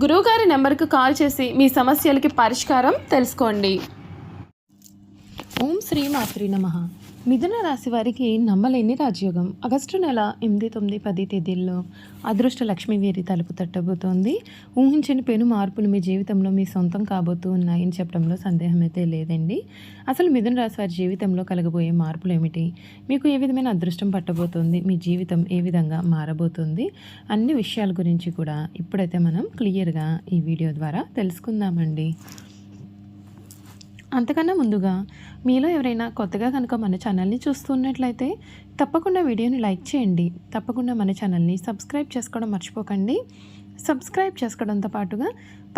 గురువుగారి నెంబర్కు కాల్ చేసి మీ సమస్యలకి పరిష్కారం తెలుసుకోండి. ఓం శ్రీ మాత్రి నమ. మిథున రాశి వారికి నమ్మలేని రాజయోగం. ఆగస్టు నెల ఎనిమిది తొమ్మిది పది తేదీల్లో అదృష్ట లక్ష్మి వీరి తలుపు తట్టబోతోంది. ఊహించని పెను మార్పులు మీ జీవితంలో మీ సొంతం కాబోతూ ఉన్నాయని చెప్పడంలో సందేహం అయితే లేదండి. అసలు మిథున రాశి వారి జీవితంలో కలగబోయే మార్పులు ఏమిటి? మీకు ఏ విధమైన అదృష్టం పట్టబోతోంది? మీ జీవితం ఏ విధంగా మారబోతుంది? అన్ని విషయాల గురించి కూడా ఇప్పుడైతే మనం క్లియర్గా ఈ వీడియో ద్వారా తెలుసుకుందామండి. అంతకన్నా ముందుగా మీలో ఎవరైనా కొత్తగా కనుక మన ఛానల్ని చూస్తున్నట్లయితే తప్పకుండా వీడియోని లైక్ చేయండి. తప్పకుండా మన ఛానల్ని సబ్స్క్రైబ్ చేసుకోవడం మర్చిపోకండి. సబ్స్క్రైబ్ చేసుకోవడంతో పాటుగా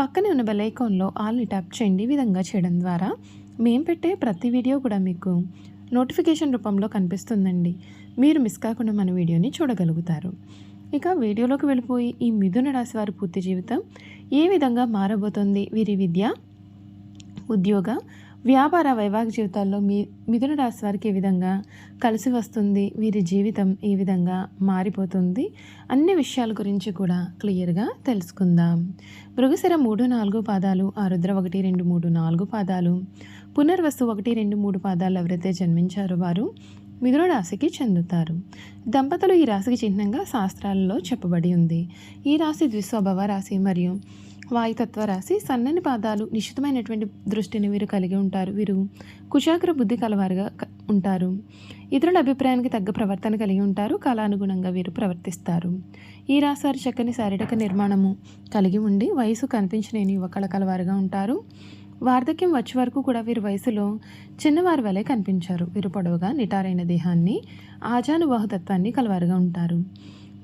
పక్కనే ఉన్న బెల్ ఐకాన్లో ఆల్ని ట్యాప్ చేయండి విధంగా చేయడం ద్వారా. మేము పెట్టే ప్రతి వీడియో కూడా మీకు నోటిఫికేషన్ రూపంలో కనిపిస్తుందండి. మీరు మిస్ కాకుండా మన వీడియోని చూడగలుగుతారు. ఇక వీడియోలోకి వెళ్ళిపోయి ఈ మిథున రాశి వారి పూర్తి జీవితం ఏ విధంగా మారబోతుంది? వీరి విద్య ఉద్యోగ వ్యాపార వైవాహిక జీవితాల్లో మీ మిథున రాశి వారికి ఏ విధంగా కలిసి వస్తుంది? వీరి జీవితం ఏ విధంగా మారిపోతుంది? అన్ని విషయాల గురించి కూడా క్లియర్గా తెలుసుకుందాం. మృగశిర మూడు నాలుగు పాదాలు ఆరుద్ర ఒకటి రెండు మూడు నాలుగు పాదాలు. పునర్వస్తు ఒకటి రెండు మూడు పాదాలు ఎవరైతే జన్మించారో వారు మిథున రాశికి చెందుతారు. దంపతులు ఈ రాశికి చిహ్నంగా శాస్త్రాలలో చెప్పబడి ఉంది. ఈ రాశి ద్విస్వభావ రాశి మరియు వాయుతత్వ రాశి సన్నని పాదాలు నిశ్చితమైనటువంటి దృష్టిని వీరు కలిగి ఉంటారు. వీరు కుశాగ్ర బుద్ధి కలవారుగా క- ఉంటారు. ఇతరుల అభిప్రాయానికి తగ్గ ప్రవర్తన కలిగి ఉంటారు. కాలానుగుణంగా వీరు ప్రవర్తిస్తారు. ఈ రాశారు చక్కని శారీరక నిర్మాణము కలిగి ఉండి వయసు కనిపించలేని యువకళ కలవారుగా ఉంటారు. వార్ధక్యం వచ్చే వరకు కూడా వీరి వయసులో చిన్నవారి వలె కనిపించారు. వీరు పొడవుగా నిటారైన దేహాన్ని ఆజానుబాహుతత్వాన్ని కలవారుగా ఉంటారు.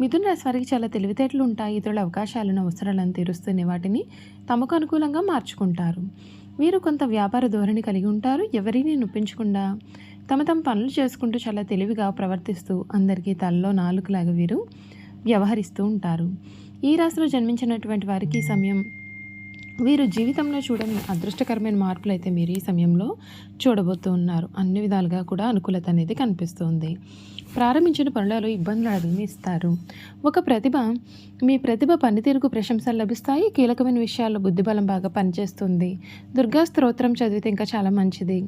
మిథున రాశి వారికి చాలా తెలివితేటలు ఉంటాయి. ఇతరుల అవకాశాలను అవసరాలను తీరుస్తూనే వాటిని తమకు అనుకూలంగా మార్చుకుంటారు. వీరు కొంత వ్యాపార ధోరణి కలిగి ఉంటారు. ఎవరిని నొప్పించకుండా తమ తమ పనులు చేసుకుంటూ చాలా తెలివిగా ప్రవర్తిస్తూ అందరికీ తలలో నాలుగులాగా వీరు వ్యవహరిస్తూ ఉంటారు. ఈ రాశిలో జన్మించినటువంటి వారికి సమయం వీరు జీవితంలో చూడని అదృష్టకరమైన మార్పులు అయితే మీరు ఈ సమయంలో చూడబోతూ ఉన్నారు. అన్ని విధాలుగా కూడా అనుకూలత అనేది కనిపిస్తుంది. ప్రారంభించిన పనులలో ఇబ్బందులు అధిగమిస్తారు. ఒక ప్రతిభ మీ ప్రతిభ పనితీరుకు ప్రశంసలు లభిస్తాయి. కీలకమైన విషయాల్లో బుద్ధిబలం బాగా పనిచేస్తుంది. దుర్గా స్తోత్రం చదివితే ఇంకా చాలా మంచిది.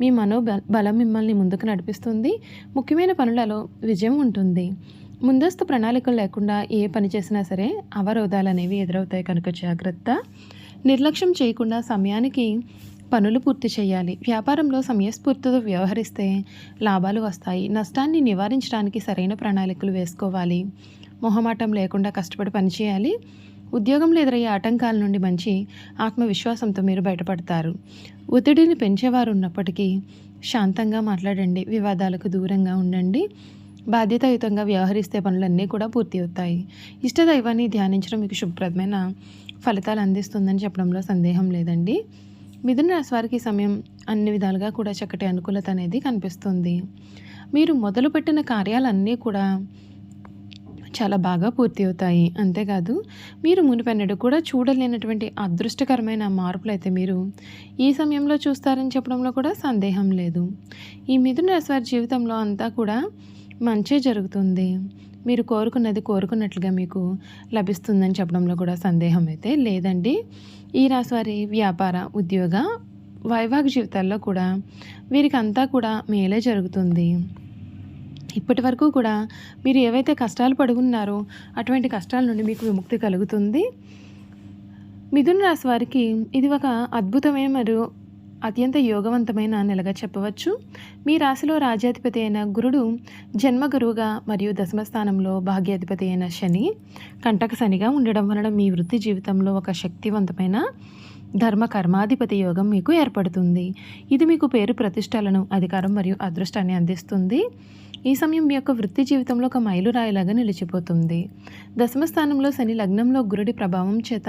మీ మనోబల బలం మిమ్మల్ని ముందుకు నడిపిస్తుంది. ముఖ్యమైన పనులలో విజయం ఉంటుంది. ముందస్తు ప్రణాళికలు లేకుండా ఏ పని చేసినా సరే అవరోధాలు అనేవి ఎదురవుతాయి కనుక జాగ్రత్త. నిర్లక్ష్యం చేయకుండా సమయానికి పనులు పూర్తి చేయాలి. వ్యాపారంలో సమయస్ఫూర్తితో వ్యవహరిస్తే లాభాలు వస్తాయి. నష్టాన్ని నివారించడానికి సరైన ప్రణాళికలు వేసుకోవాలి. మొహమాటం లేకుండా కష్టపడి పనిచేయాలి ఉద్యోగంలో ఎదురయ్యే ఆటంకాల నుండి మంచి ఆత్మవిశ్వాసంతో మీరు బయటపడతారు. ఒత్తిడిని పెంచేవారు ఉన్నప్పటికీ శాంతంగా మాట్లాడండి. వివాదాలకు దూరంగా ఉండండి. బాధ్యతాయుతంగా వ్యవహరిస్తే పనులన్నీ కూడా పూర్తి అవుతాయి. ఇష్టదైవాన్ని ధ్యానించడం మీకు శుభప్రదమైన ఫలితాలు అందిస్తుందని చెప్పడంలో సందేహం లేదండి. మిథున రాశి వారికి సమయం అన్ని విధాలుగా కూడా చక్కటి అనుకూలత అనేది కనిపిస్తుంది. మీరు మొదలుపెట్టిన కార్యాలన్నీ కూడా చాలా బాగా పూర్తి అవుతాయి. అంతేకాదు మీరు మునిపెన్నడు కూడా చూడలేనటువంటి అదృష్టకరమైన మార్పులు అయితే మీరు ఈ సమయంలో చూస్తారని చెప్పడంలో కూడా సందేహం లేదు. ఈ మిథున రాశి వారి జీవితంలో అంతా కూడా మంచే జరుగుతుంది. మీరు కోరుకున్నది కోరుకున్నట్లుగా మీకు లభిస్తుందని చెప్పడంలో కూడా సందేహం అయితే లేదండి. ఈ రాశివారి వ్యాపార ఉద్యోగ వైవాహిక జీవితాల్లో కూడా వీరికి అంతా కూడా మేలే జరుగుతుంది. ఇప్పటి వరకు కూడా మీరు ఏవైతే కష్టాలు పడుకున్నారో అటువంటి కష్టాల నుండి మీకు విముక్తి కలుగుతుంది. మిథున రాశి వారికి ఇది ఒక అద్భుతమైన మరియు అత్యంత యోగవంతమైన నెలగా చెప్పవచ్చు. మీ రాశిలో రాజ్యాధిపతి అయిన గురుడు జన్మ గురువుగా మరియు దశమ స్థానంలో భాగ్యాధిపతి అయిన శని కంటక శనిగా ఉండడం వలన మీ వృత్తి జీవితంలో ఒక శక్తివంతమైన ధర్మ కర్మాధిపతి యోగం మీకు ఏర్పడుతుంది. ఇది మీకు పేరు ప్రతిష్టలను అధికారం మరియు అదృష్టాన్ని అందిస్తుంది. ఈ సమయం మీ యొక్క వృత్తి జీవితంలో ఒక మైలురాయిలాగా నిలిచిపోతుంది. దశమ స్థానంలో శని లగ్నంలో గురుడి ప్రభావం చేత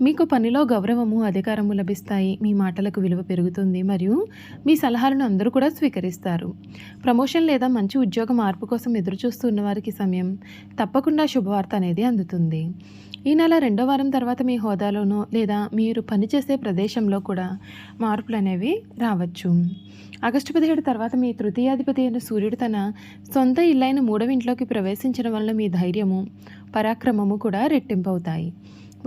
మీకు పనిలో గౌరవము అధికారము లభిస్తాయి. మీ మాటలకు విలువ పెరుగుతుంది. మరియు మీ సలహాలను అందరూ కూడా స్వీకరిస్తారు. ప్రమోషన్ లేదా మంచి ఉద్యోగ మార్పు కోసం ఎదురుచూస్తున్న వారికి సమయం తప్పకుండా శుభవార్త అనేది అందుతుంది. ఈ నెల రెండో వారం తర్వాత మీ హోదాలోనో లేదా మీరు పనిచేసే ప్రదేశంలో కూడా మార్పులు అనేవి రావచ్చు. ఆగస్టు పదిహేడు తర్వాత మీ తృతీయాధిపతి అయిన సూర్యుడు తన సొంత ఇల్లైన మూడవ ఇంట్లోకి ప్రవేశించడం వల్ల మీ ధైర్యము పరాక్రమము కూడా రెట్టింపవుతాయి.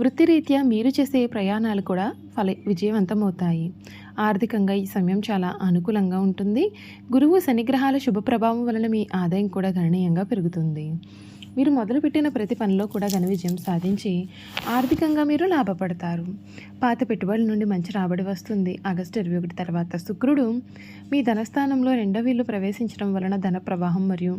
వృత్తిరీత్యా మీరు చేసే ప్రయాణాలు కూడా ఫల విజయవంతమవుతాయి. ఆర్థికంగా ఈ సమయం చాలా అనుకూలంగా ఉంటుంది. గురువు శనిగ్రహాల శుభ ప్రభావం వలన మీ ఆదాయం కూడా గణనీయంగా పెరుగుతుంది. మీరు మొదలుపెట్టిన ప్రతి పనిలో కూడా ఘన విజయం సాధించి ఆర్థికంగా మీరు లాభపడతారు. పాత పెట్టుబడుల నుండి మంచి రాబడి వస్తుంది. ఆగస్టు ఇరవై ఒకటి తర్వాత శుక్రుడు మీ ధనస్థానంలో రెండవ వీళ్ళు ప్రవేశించడం వలన ధన ప్రవాహం మరియు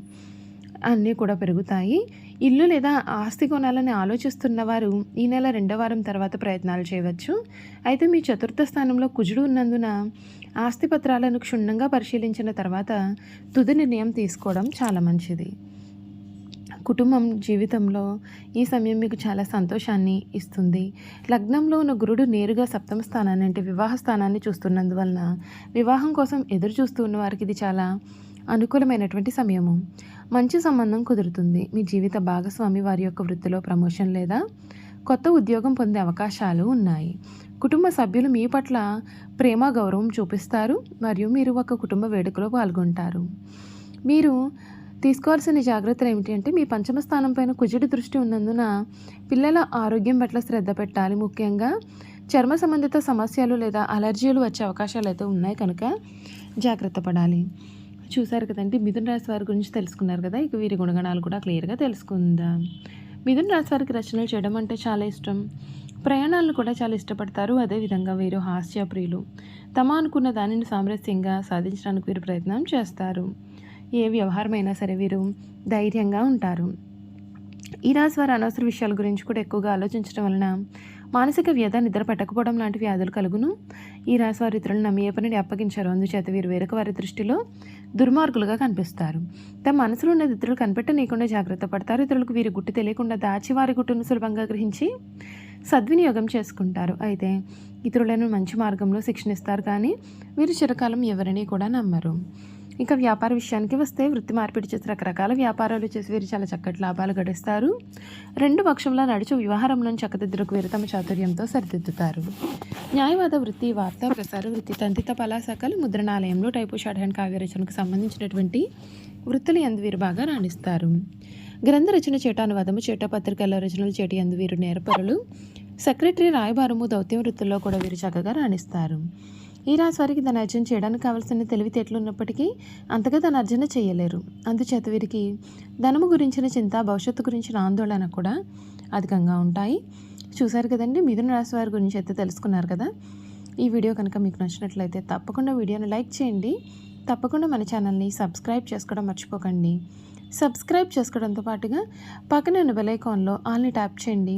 అన్నీ కూడా పెరుగుతాయి. ఇల్లు లేదా ఆస్తి కొనాలని ఆలోచిస్తున్న వారు ఈ నెల రెండో వారం తర్వాత ప్రయత్నాలు చేయవచ్చు. అయితే మీ చతుర్థ స్థానంలో కుజుడు ఉన్నందున ఆస్తి పత్రాలను క్షుణ్ణంగా పరిశీలించిన తర్వాత తుది నిర్ణయం తీసుకోవడం చాలా మంచిది. కుటుంబం జీవితంలో ఈ సమయం మీకు చాలా సంతోషాన్ని ఇస్తుంది. లగ్నంలో ఉన్న గురుడు నేరుగా సప్తమ స్థానాన్ని అంటే వివాహ స్థానాన్ని చూస్తున్నందువలన వివాహం కోసం ఎదురు చూస్తూ ఉన్న వారికి ఇది చాలా అనుకూలమైనటువంటి సమయము. మంచి సంబంధం కుదురుతుంది. మీ జీవిత భాగస్వామి వారి యొక్క వృత్తిలో ప్రమోషన్ లేదా కొత్త ఉద్యోగం పొందే అవకాశాలు ఉన్నాయి. కుటుంబ సభ్యులు మీ పట్ల ప్రేమ గౌరవం చూపిస్తారు మరియు మీరు ఒక కుటుంబ వేడుకలో పాల్గొంటారు. మీరు తీసుకోవాల్సిన జాగ్రత్తలు ఏమిటి అంటే మీ పంచమ స్థానం పైన కుజుడి దృష్టి ఉన్నందున పిల్లల ఆరోగ్యం పట్ల శ్రద్ధ పెట్టాలి. ముఖ్యంగా చర్మ సంబంధిత సమస్యలు లేదా అలర్జీలు వచ్చే అవకాశాలు అయితే ఉన్నాయి కనుక జాగ్రత్త పడాలి. చూసారు కదండి మిథున రాశి వారి గురించి తెలుసుకున్నారు కదా ఇక వీరి గుణగణాలు కూడా క్లియర్గా తెలుసుకుందాం. మిథున రాశి వారికి రచనలు చేయడం అంటే చాలా ఇష్టం. ప్రయాణాలను కూడా చాలా ఇష్టపడతారు అదేవిధంగా వీరు హాస్యప్రియులు. తమ అనుకున్న దానిని సామరస్యంగా సాధించడానికి వీరు ప్రయత్నం చేస్తారు. ఏ వ్యవహారమైనా సరే వీరు ధైర్యంగా ఉంటారు. ఈ రాశి వారి అనవసర విషయాల గురించి కూడా ఎక్కువగా ఆలోచించడం వలన మానసిక వ్యధ నిద్ర పట్టకపోవడం లాంటి వ్యాధులు కలుగును. ఈ రాశి వారి ఇతరులను నమ్మి ఏ పనిని అప్పగించారు అందుచేత వీరు వేరొక వారి దృష్టిలో దుర్మార్గులుగా కనిపిస్తారు. తమ మనసులో ఉన్నది ఇతరులు కనిపెట్టనీయకుండా జాగ్రత్త పడతారు. ఇతరులకు వీరి గుట్టు తెలియకుండా దాచి వారి గుట్టును సులభంగా గ్రహించి సద్వినియోగం చేసుకుంటారు. అయితే ఇతరులను మంచి మార్గంలో శిక్షణిస్తారు కానీ వీరు చిరకాలం ఎవరిని కూడా నమ్మరు. ఇక వ్యాపార విషయానికి వస్తే వృత్తి మార్పిడి చేసి రకరకాల వ్యాపారాలు చేసి వీరు చాలా చక్కటి లాభాలు గడిస్తారు. రెండు పక్షంలో నడుచు వ్యవహారంలోని చక్కదిద్దులకు వీరు తమ చాతుర్యంతో సరిదిద్దుతారు. న్యాయవాద వృత్తి వార్తా ప్రసార వృత్తి తంతిత పలాశాఖలు ముద్రణాలయంలో టైపు షార్ట్ హ్యాండ్ కావ్యరచనకు సంబంధించినటువంటి వృత్తులు ఎందు వీరు బాగా రాణిస్తారు. గ్రంథ రచన చేటానువాదము చేట పత్రికల రచనలు చేటి ఎందు వీరు నేర్పరులు. సెక్రటరీ రాయబారము దౌత్యం వృత్తుల్లో కూడా వీరు చక్కగా రాణిస్తారు. ఈ రాశి వారికి ధన అర్జన చేయడానికి కావాల్సిన తెలివితేటలు ఉన్నప్పటికీ అంతగా ధన అర్జన చేయలేరు. అందుచేత వీరికి ధనము గురించిన చింత భవిష్యత్తు గురించిన ఆందోళన కూడా అధికంగా ఉంటాయి. చూశారు కదండి మిథున రాశి వారి గురించి అయితే తెలుసుకున్నారు కదా. ఈ వీడియో కనుక మీకు నచ్చినట్లయితే తప్పకుండా వీడియోని లైక్ చేయండి. తప్పకుండా మన ఛానల్ని సబ్స్క్రైబ్ చేసుకోవడం మర్చిపోకండి. సబ్స్క్రైబ్ చేసుకోవడంతో పాటుగా పక్కన ఉన్న బెలైకాన్లో ఆల్ని ట్యాప్ చేయండి.